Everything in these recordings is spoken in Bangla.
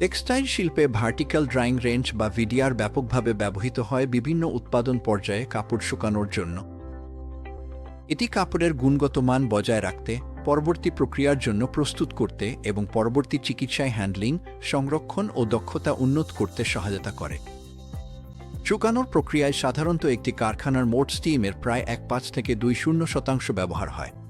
টেক্সটাইল শিল্পে ভার্টিক্যাল ড্রাইং রেঞ্জ বা ভিডিআর ব্যাপকভাবে ব্যবহৃত হয় বিভিন্ন উৎপাদন পর্যায়ে কাপড় শুকানোর জন্য। এটি কাপড়ের গুণগত মান বজায় রাখতে, পরবর্তী প্রক্রিয়ার জন্য প্রস্তুত করতে এবং পরবর্তী চিকিৎসায় হ্যান্ডলিং, সংরক্ষণ ও দক্ষতা উন্নত করতে সহায়তা করে। শুকানোর প্রক্রিয়ায় সাধারণত একটি কারখানার মোট স্টিমের প্রায় এক পাঁচ থেকে দুই শূন্য শতাংশ ব্যবহার হয়।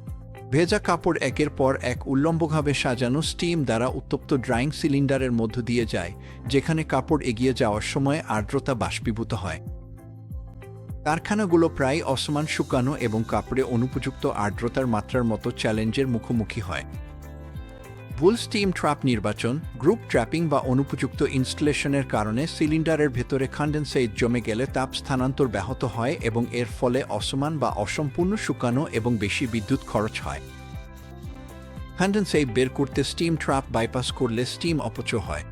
ভেজা কাপড় একের পর এক উল্লম্বভাবে সাজানো স্টিম দ্বারা উত্তপ্ত ড্রাইং সিলিন্ডারের মধ্য দিয়ে যায়, যেখানে কাপড় এগিয়ে যাওয়ার সময় আর্দ্রতা বাষ্পীভূত হয়। কারখানাগুলো প্রায় অসমান শুকানো এবং কাপড়ে অনুপযুক্ত আর্দ্রতার মাত্রার মতো চ্যালেঞ্জের মুখোমুখি হয়। ভুল স্টিম ট্র্যাপ নির্বাচন, গ্রুপ ট্র্যাপিং বা অনুপযুক্ত ইনস্টলেশনের কারণে সিলিন্ডারের ভেতরে কন্ডেন্সেট জমে গেলে তাপ স্থানান্তর ব্যাহত হয় এবং এর ফলে অসমান বা অসম্পূর্ণ শুকানো এবং বেশি বিদ্যুৎ খরচ হয়। কন্ডেন্সেট বের করতে স্টিম ট্র্যাপ বাইপাস করলে স্টিম অপচয় হয়।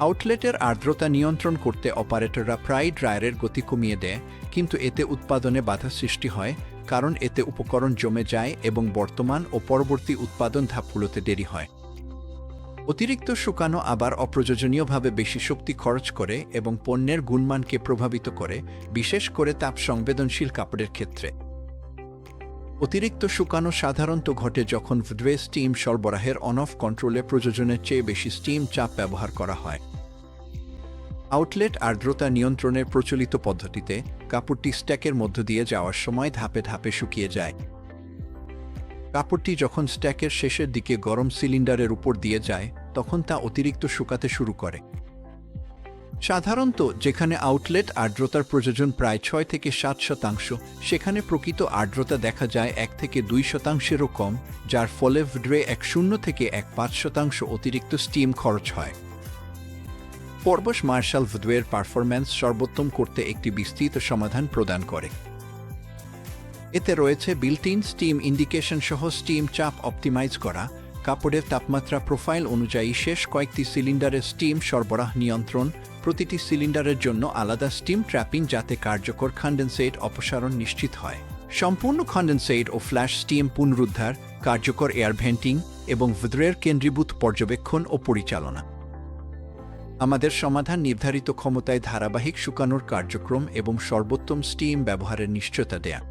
আউটলেটের আর্দ্রতা নিয়ন্ত্রণ করতে অপারেটররা প্রায় ড্রায়ারের গতি কমিয়ে দেয়, কিন্তু এতে উৎপাদনে বাধা সৃষ্টি হয়, কারণ এতে উপকরণ জমে যায় এবং বর্তমান ও পরবর্তী উৎপাদন ধাপগুলোতে দেরি হয়। অতিরিক্ত শুকানো আবার অপ্রয়োজনীয়ভাবে বেশি শক্তি খরচ করে এবং পণ্যের গুণমানকে প্রভাবিত করে, বিশেষ করে তাপ সংবেদনশীল কাপড়ের ক্ষেত্রে। অতিরিক্ত শুকানো সাধারণত ঘটে যখন ভদ্রে স্টিম সরবরাহের অন অফ কন্ট্রোলে প্রযোজনের চেয়ে বেশি স্টিম চাপ ব্যবহার করা হয়। আউটলেট আর্দ্রতা নিয়ন্ত্রণের প্রচলিত পদ্ধতিতে কাপড়টি স্ট্যাকের মধ্য দিয়ে যাওয়ার সময় ধাপে ধাপে শুকিয়ে যায়। কাপড়টি যখন স্ট্যাকের শেষের দিকে গরম সিলিন্ডারের উপর দিয়ে যায়, তখন তা অতিরিক্ত শুকাতে শুরু করে। সাধারণত যেখানে আউটলেট আর্দ্রতার প্রযোজন প্রায় ছয় থেকে সাত শতাংশ, সেখানে প্রকৃত আর্দ্রতা দেখা যায় এক থেকে দুই শতাংশেরও কম, যার ফলে ভড্রে এক শূন্য থেকে এক পাঁচ শতাংশ অতিরিক্ত স্টিম খরচ হয়। ফরবস মার্শাল ভুদওয়ের পারফরম্যান্স সর্বোত্তম করতে একটি বিস্তৃত সমাধান প্রদান করে। এতে রয়েছে বিল্টিন স্টিম ইন্ডিকেশন সহ স্টিম চাপ অপটিমাইজ করা, কাপড়ের তাপমাত্রা প্রোফাইল অনুযায়ী শেষ কয়েকটি সিলিন্ডারের স্টিম সরবরাহ নিয়ন্ত্রণ, প্রতিটি সিলিন্ডারের জন্য আলাদা স্টিম ট্র্যাপিং যাতে কার্যকর কন্ডেন্সেট অপসারণ নিশ্চিত হয়। সম্পূর্ণ কন্ডেন্সেট ও ফ্ল্যাশ স্টিম পুনরুদ্ধার, কার্যকর এয়ার ভেন্টিং এবং ভিতরের কেন্দ্রীভূত পর্যবেক্ষণ ও পরিচালনা। আমাদের সমাধান নির্ধারিত ক্ষমতায় ধারাবাহিক শুকানোর কার্যক্রম এবং সর্বোত্তম স্টিম ব্যবহারের নিশ্চয়তা দেয়া।